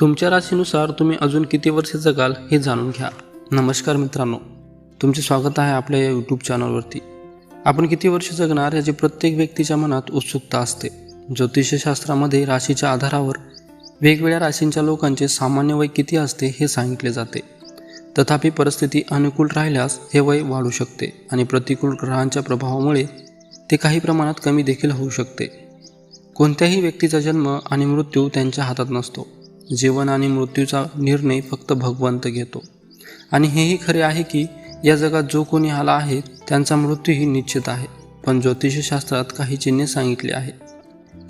तुमच्या राशीनुसार तुम्ही अजून किती वर्ष जगाल हे जाणून घ्या. नमस्कार मित्रांनो. तुमचे स्वागत आहे आपल्या या यूट्यूब चॅनलवरती आपण किती वर्ष जगणार याची प्रत्येक व्यक्तीच्या मनात उत्सुकता असते. ज्योतिषशास्त्रामध्ये राशीच्या आधारावर वेगवेगळ्या राशींच्या लोकांचे सामान्य वय किती असते हे सांगितले जाते. तथापि परिस्थिती अनुकूल राहिल्यास हे वय वाढू शकते आणि प्रतिकूल ग्रहांच्या प्रभावामुळे ते काही प्रमाणात कमी देखील होऊ शकते. कोणत्याही व्यक्तीचा जन्म आणि मृत्यू त्यांच्या हातात नसतो. जीवन आणि मृत्यूचा निर्णय फक्त भगवंत घेतो. आणि हेही खरे आहे की या जगात जो कोणी आला आहे त्यांचा मृत्यूही निश्चित आहे. पण ज्योतिषशास्त्रात काही चिन्हे सांगितले आहे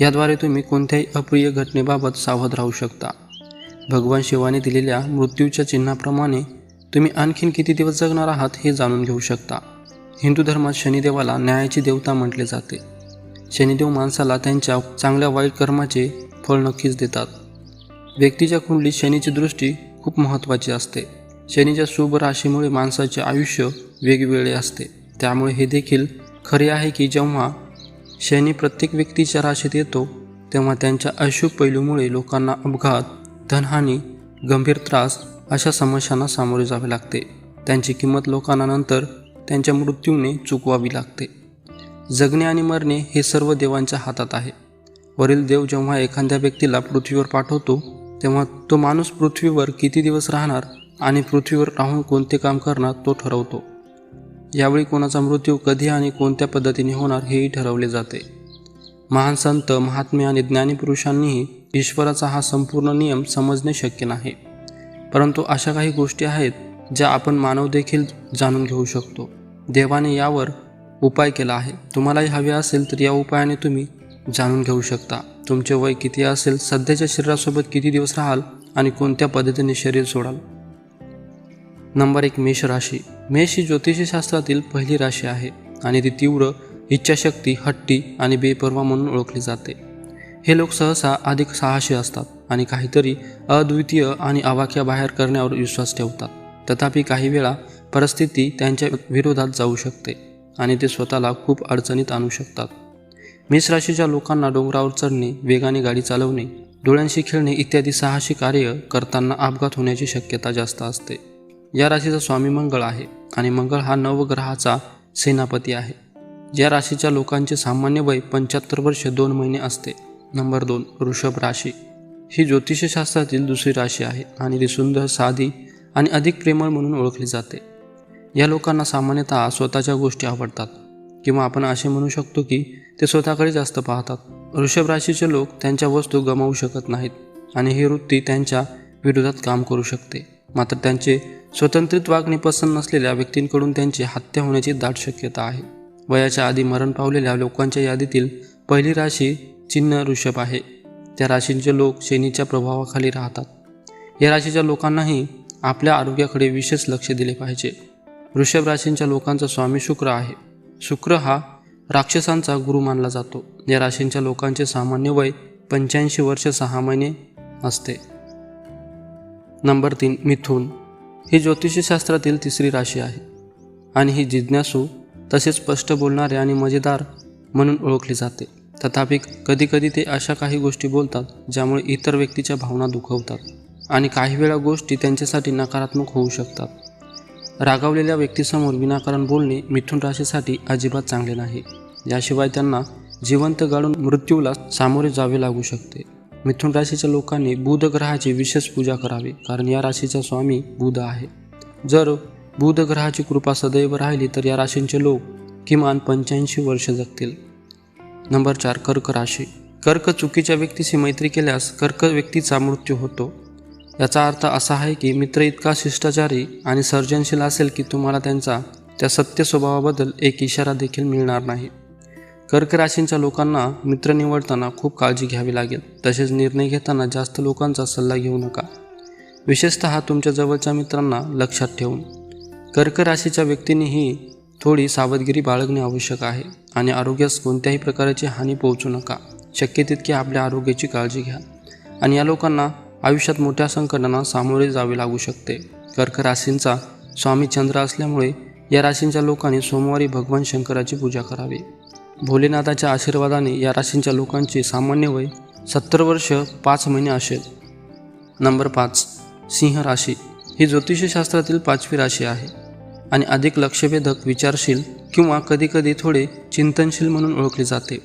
याद्वारे तुम्ही कोणत्याही अप्रिय घटनेबाबत सावध राहू शकता. भगवान शिवाने दिलेल्या मृत्यूच्या चिन्हाप्रमाणे तुम्ही आणखीन किती दिवस जगणार आहात हे जाणून घेऊ शकता. हिंदू धर्मात शनिदेवाला न्यायाची देवता म्हटले जाते. शनिदेव माणसाला त्यांच्या चांगल्या वाईट कर्माचे फळ नक्कीच देतात. व्यक्तीच्या कुंडलीत शनीची दृष्टी खूप महत्त्वाची असते. शनीच्या शुभ राशीमुळे माणसाचे आयुष्य वेगवेगळे असते. त्यामुळे हे देखील खरे आहे की जेव्हा शनी प्रत्येक व्यक्तीच्या राशीत येतो तेव्हा त्यांच्या अशुभ पैलूमुळे लोकांना अपघात धनहानी गंभीर त्रास अशा समस्यांना सामोरे जावे लागते. त्यांची किंमत लोकांना नंतर त्यांच्या मृत्यूने चुकवावी लागते. जगणे आणि मरणे हे सर्व देवांच्या हातात आहे. वरील देव जेव्हा एखाद्या व्यक्तीला पृथ्वीवर पाठवतो तेव्हा तो माणूस पृथ्वीवर किती दिवस राहणार आणि पृथ्वीवर राहून कोणते काम करणार तो ठरवतो. यावेळी कोणाचा मृत्यू कधी आणि कोणत्या पद्धतीने होणार हेही ठरवले जाते. महान संत महात्मे आणि ज्ञानी पुरुषांनीही ईश्वराचा हा संपूर्ण नियम समजणे शक्य नाही. परंतु अशा काही गोष्टी आहेत ज्या आपण मानव देखील जाणून घेऊ शकतो. देवाने यावर उपाय केला आहे. तुम्हालाही हवे असेल तर या उपायाने तुम्ही जाणून घेऊ शकता. तुमचे वय किती असेल सध्याच्या शरीरासोबत किती दिवस राहाल आणि कोणत्या पद्धतीने शरीर सोडाल? नंबर एक मेष राशी. मेष ही ज्योतिषशास्त्रातील पहिली राशी आहे आणि ती तीव्र इच्छाशक्ती हट्टी आणि बेपर्वा म्हणून ओळखली जाते. हे लोक सहसा अधिक साहसी असतात आणि काहीतरी अद्वितीय आणि अवाक्या बाहेर करण्यावर विश्वास ठेवतात. तथापि काही वेळा परिस्थिती त्यांच्या विरोधात जाऊ शकते आणि ते स्वतःला खूप अडचणीत आणू शकतात. मेष राशीच्या लोकांना डोंगरावर चढणे वेगाने गाडी चालवणे डोळ्यांशी खेळणे इत्यादी साहसी कार्य करताना अपघात होण्याची शक्यता जास्त असते. या राशीचा स्वामी मंगळ आहे आणि मंगळ हा नवग्रहाचा सेनापती आहे. या राशीच्या लोकांचे सामान्य वय पंच्याहत्तर वर्ष दोन महिने असते. नंबर दोन वृषभ राशी. ही ज्योतिषशास्त्रातील दुसरी राशी आहे आणि ती सुंदर साधी आणि अधिक प्रेमळ म्हणून ओळखली जाते. या लोकांना सामान्यतः स्वतःच्या गोष्टी आवडतात. किंवा आपण असे म्हणू शकतो की ते स्वतःकडे जास्त पाहतात. वृषभ राशीचे लोक त्यांच्या वस्तू गमावू शकत नाहीत आणि ही वृत्ती त्यांच्या विरोधात काम करू शकते. मात्र त्यांचे स्वतंत्रित वागणे पसंत नसलेल्या व्यक्तींकडून त्यांची हत्या होण्याची दाट शक्यता आहे. वयाच्या आधी मरण पावलेल्या लोकांच्या यादीतील पहिली राशी चिन्ह ऋषभ आहे. त्या राशींचे लोक शनीच्या प्रभावाखाली राहतात. या राशीच्या लोकांनाही आपल्या आरोग्याकडे विशेष लक्ष दिले पाहिजे. वृषभ राशींच्या लोकांचा स्वामी शुक्र आहे. शुक्र हा राक्षसांचा गुरु मानला जातो. या राशींच्या लोकांचे सामान्य वय पंच्याऐंशी वर्ष सहा महिने असते. नंबर तीन मिथुन. ही ज्योतिषशास्त्रातील तिसरी राशी आहे. आणि ही जिज्ञासू तसेच स्पष्ट बोलणारे आणि मजेदार म्हणून ओळखली जाते. तथापि कधीकधी ते अशा काही गोष्टी बोलतात ज्यामुळे इतर व्यक्तीच्या भावना दुखवतात आणि काही वेळा गोष्टी त्यांच्यासाठी नकारात्मक होऊ शकतात. रागावलेल्या व्यक्तीसमोर विनाकारण बोलणे मिथुन राशीसाठी अजिबात चांगले नाही. याशिवाय त्यांना जिवंत गाळून मृत्यूला सामोरे जावे लागू शकते. मिथुन राशीच्या लोकांनी बुध ग्रहाची विशेष पूजा करावी कारण या राशीचा स्वामी बुध आहे. जर बुध ग्रहाची कृपा सदैव राहिली तर या राशींचे लोक किमान पंच्याऐंशी वर्ष जगतील. नंबर चार कर्क राशी. कर्क चुकीच्या व्यक्तीशी मैत्री केल्यास कर्क व्यक्तीचा मृत्यू होतो. याचा अर्थ असा आहे की मित्र इतका शिष्टाचारी आणि सर्जनशील असेल की तुम्हाला त्यांचा त्या सत्य स्वभावाबद्दल एक इशारा देखील मिळणार नाही. कर्क राशींच्या लोकांना मित्र निवडताना खूप काळजी घ्यावी लागेल. तसेच निर्णय घेताना जास्त लोकांचा सल्ला घेऊ नका. विशेषतः तुमच्या जवळच्या मित्रांना लक्षात ठेवून. कर्क राशीच्या व्यक्तींनीही थोडी सावधगिरी बाळगणे आवश्यक आहे आणि आरोग्यास कोणत्याही प्रकारची हानी पोहोचू नका. शक्य तितकी आपल्या आरोग्याची काळजी घ्या. आणि या लोकांना आयुष्यात मोठ्या संकटांना सामोरे जावे लागू शकते. कर्क राशींचा स्वामी चंद्र असल्यामुळे या राशींच्या लोकांनी सोमवारी भगवान शंकराची पूजा करावी. भोलेनाथाच्या आशीर्वादाने या राशींच्या लोकांचे सामान्य वय सत्तर वर्ष पाच महिने असेल. नंबर पाच सिंह राशी ही ज्योतिषशास्त्रातील पाचवी राशी आहे. आणि अधिक लक्षवेधक विचारशील किंवा कधीकधी थोडे चिंतनशील म्हणून ओळखले जाते.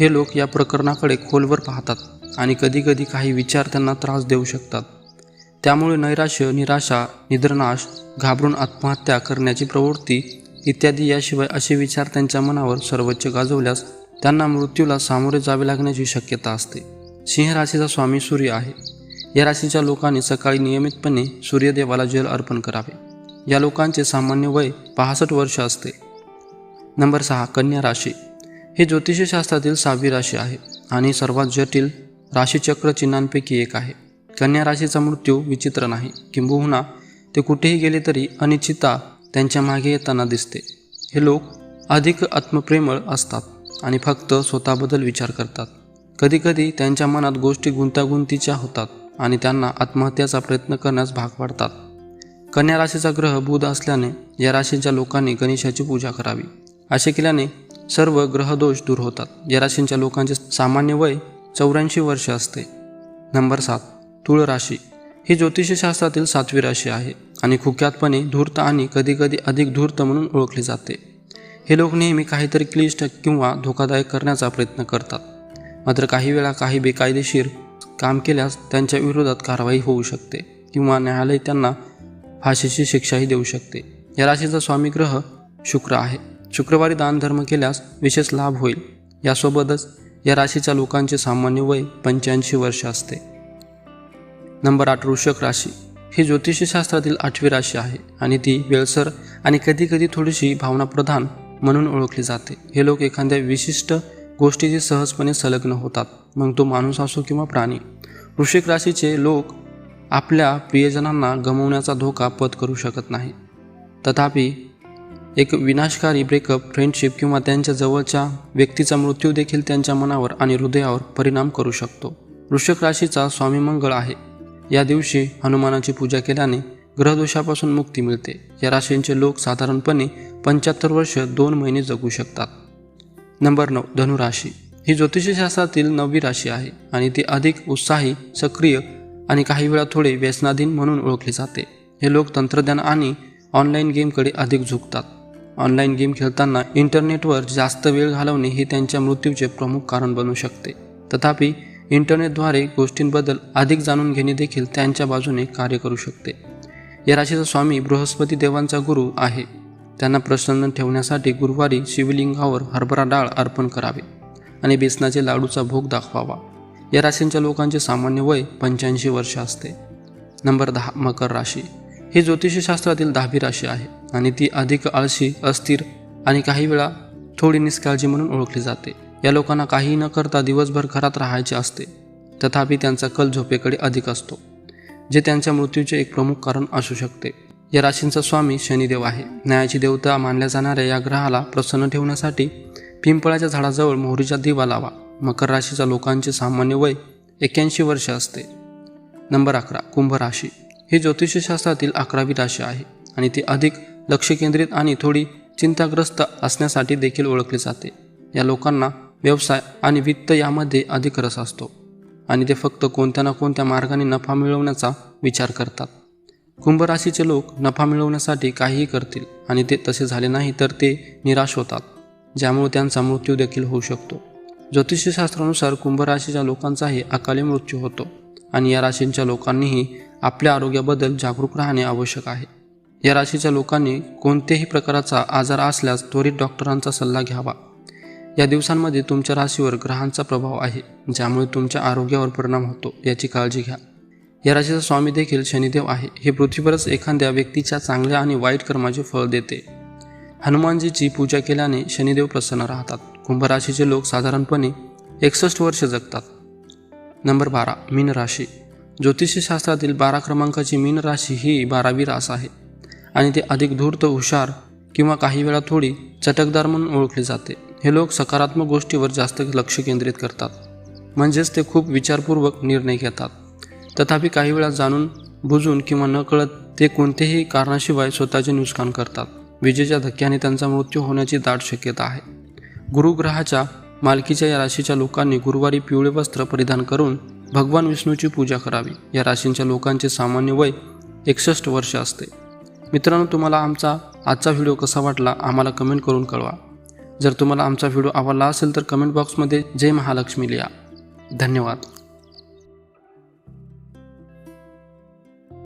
हे लोक या प्रकरणाकडे खोलवर पाहतात. आणि कधीकधी काही विचार त्यांना त्रास देऊ शकतात. त्यामुळे नैराश्य निराशा निद्रनाश घाबरून आत्महत्या करण्याची प्रवृत्ती इत्यादी याशिवाय असे विचार त्यांच्या मनावर सर्वोच्च गाजवल्यास त्यांना मृत्यूला सामोरे जावे लागण्याची शक्यता असते. सिंह राशीचा स्वामी सूर्य आहे. या राशीच्या लोकांनी सकाळी नियमितपणे सूर्यदेवाला जल अर्पण करावे. या लोकांचे सामान्य वय पासष्ट वर्ष असते. नंबर सहा कन्या राशी. हे ज्योतिषशास्त्रातील सहावी राशी आहे आणि सर्वात जटिल राशीचक्र चिन्हांपैकी एक आहे. कन्या राशीचा मृत्यू विचित्र नाही. किंबहुना ते कुठेही गेले तरी अनिश्चितता त्यांच्या मागे येताना दिसते. हे लोक अधिक आत्मप्रेमळ असतात आणि फक्त स्वतःबद्दल विचार करतात. कधीकधी त्यांच्या मनात गोष्टी गुंतागुंतीच्या होतात आणि त्यांना आत्महत्याचा प्रयत्न करण्यास भाग पाडतात. कन्या राशीचा ग्रह बुध असल्याने या राशींच्या लोकांनी गणेशाची पूजा करावी. असे केल्याने सर्व ग्रहदोष दूर होतात. या राशींच्या लोकांचे सामान्य वय चौऱ्याऐंशी वर्ष असते. नंबर सात तुळ राशी. ही ज्योतिषशास्त्रातील सातवी राशी आहे आणि खुक्यातपणे धूर्त आणि कधीकधी अधिक धूर्त म्हणून ओळखली जाते. हे लोक नेहमी काहीतरी क्लिष्ट किंवा धोकादायक करण्याचा प्रयत्न करतात. मात्र काही वेळा काही बेकायदेशीर काम केल्यास त्यांच्या विरोधात कारवाई होऊ शकते किंवा न्यायालय त्यांना फाशीची शिक्षाही देऊ शकते. या राशीचा स्वामी ग्रह शुक्र आहे. शुक्रवारी दानधर्म केल्यास विशेष लाभ होईल. यासोबतच या राशीच्या लोकांचे सामान्य वय पंच्याऐंशी वर्ष असते. नंबर आठ वृषक राशी. ही ज्योतिषशास्त्रातील आठवी राशी आहे आणि ती वेळसर आणि कधीकधी थोडीशी भावनाप्रधान म्हणून ओळखली जाते. हे लोक एखाद्या विशिष्ट गोष्टीशी सहजपणे संलग्न होतात. मग तो माणूस असो किंवा प्राणी. वृश्चिक राशीचे लोक आपल्या प्रियजनांना गमवण्याचा धोका पत्करू शकत नाही. तथापि एक विनाशकारी ब्रेकअप फ्रेंडशिप किंवा त्यांच्या जवळच्या व्यक्तीचा मृत्यू देखील त्यांच्या मनावर आणि हृदयावर परिणाम करू शकतो. वृषक राशीचा स्वामी मंगळ आहे. या दिवशी हनुमानाची पूजा केल्याने ग्रहदोषापासून मुक्ती मिळते. या राशींचे लोक साधारणपणे पंच्याहत्तर वर्ष दोन महिने जगू शकतात. नंबर नऊ धनुराशी. ही ज्योतिषशास्त्रातील नववी राशी आहे आणि ती अधिक उत्साही सक्रिय आणि काही वेळा थोडे व्यसनाधीन म्हणून ओळखले जाते. हे लोक तंत्रज्ञान आणि ऑनलाईन गेमकडे अधिक झुकतात. ऑनलाईन गेम खेळताना इंटरनेटवर जास्त वेळ घालवणे हे त्यांच्या मृत्यूचे प्रमुख कारण बनू शकते. तथापि इंटरनेटद्वारे गोष्टींबद्दल अधिक जाणून घेणे देखील त्यांच्या बाजूने कार्य करू शकते. या राशीचा स्वामी बृहस्पती देवांचा गुरु आहे. त्यांना प्रसन्न ठेवण्यासाठी गुरुवारी शिवलिंगावर हरभरा डाळ अर्पण करावे आणि बेसनाचे लाडूचा भोग दाखवावा. या राशींच्या लोकांचे सामान्य वय पंच्याऐंशी वर्ष असते. नंबर दहा मकर राशी. ही ज्योतिषशास्त्रातील दहावी राशी आहे आणि ती अधिक आळशी अस्थिर आणि काही वेळा थोडी निष्काळजी म्हणून ओळखली जाते. या लोकांना काही न करता दिवसभर घरात राहायचे असते. तथापि त्यांचा कल झोपेकडे अधिक असतो जे त्यांच्या मृत्यूचे एक प्रमुख कारण असू शकते. या राशींचा स्वामी शनिदेव आहे. न्यायाची देवता मानल्या जाणाऱ्या या ग्रहाला प्रसन्न ठेवण्यासाठी पिंपळाच्या झाडाजवळ मोहरीचा दिवा लावा. मकर राशीच्या लोकांचे सामान्य वय एक्क्याऐंशी वर्ष असते. नंबर अकरा कुंभ राशी. हे ज्योतिषशास्त्रातील अकरावी राशी आहे आणि ती अधिक लक्ष केंद्रित आणि थोडी चिंताग्रस्त असण्यासाठी देखील ओळखले जाते. या लोकांना व्यवसाय आणि वित्त यामध्ये अधिक रस असतो आणि ते फक्त कोणत्या ना कोणत्या मार्गाने नफा मिळवण्याचा विचार करतात. कुंभ राशीचे लोक नफा मिळवण्यासाठी काहीही करतील आणि ते तसे झाले नाही तर ते निराश होतात ज्यामुळे त्यांचा मृत्यू देखील होऊ शकतो. ज्योतिषशास्त्रानुसार कुंभ राशीच्या लोकांचाही अकाली मृत्यू होतो आणि या राशींच्या लोकांनीही आपल्या आरोग्याबद्दल जागरूक राहणे आवश्यक आहे. या राशीच्या लोकांनी कोणत्याही प्रकारचा आजार असल्यास त्वरित डॉक्टरांचा सल्ला घ्यावा. या दिवसांमध्ये तुमच्या राशीवर ग्रहांचा प्रभाव आहे ज्यामुळे तुमच्या आरोग्यावर परिणाम होतो याची काळजी घ्या. या राशीचा स्वामी देखील शनिदेव आहे. हे पृथ्वीवरच एखाद्या व्यक्तीच्या चांगल्या आणि वाईट कर्माचे फळ देते. हनुमानजीची पूजा केल्याने शनिदेव प्रसन्न राहतात. कुंभ राशीचे लोक साधारणपणे एकसष्ट वर्ष जगतात. नंबर बारा मीन राशी. ज्योतिषशास्त्रातील बारा क्रमांकाची मीन राशी ही बारावी रास आहे आणि ते अधिक धूर्त हुशार किंवा काही वेळा थोडी चटकदार म्हणून ओळखले जाते. हे लोक सकारात्मक गोष्टीवर जास्त लक्ष केंद्रित करतात. म्हणजेच ते खूप विचारपूर्वक निर्णय घेतात. तथापि काही वेळा जाणून बुजून किंवा न कळत ते कोणत्याही कारणाशिवाय स्वतःचे नुकसान करतात. विजेच्या धक्क्याने त्यांचा मृत्यू होण्याची दाट शक्यता आहे. गुरुग्रहाच्या मालकीच्या या राशीच्या लोकांनी गुरुवारी पिवळे वस्त्र परिधान करून भगवान विष्णूची पूजा करावी. या राशींच्या लोकांचे सामान्य वय एकसष्ट वर्ष असते. मित्रांनो तुम्हाला आमचा आजचा व्हिडिओ कसा वाटला आम्हाला कमेंट करून कळवा. जर तुम्हाला आमचा व्हिडिओ आवडला असेल तर कमेंट बॉक्समध्ये जय महालक्ष्मी लिहा. धन्यवाद.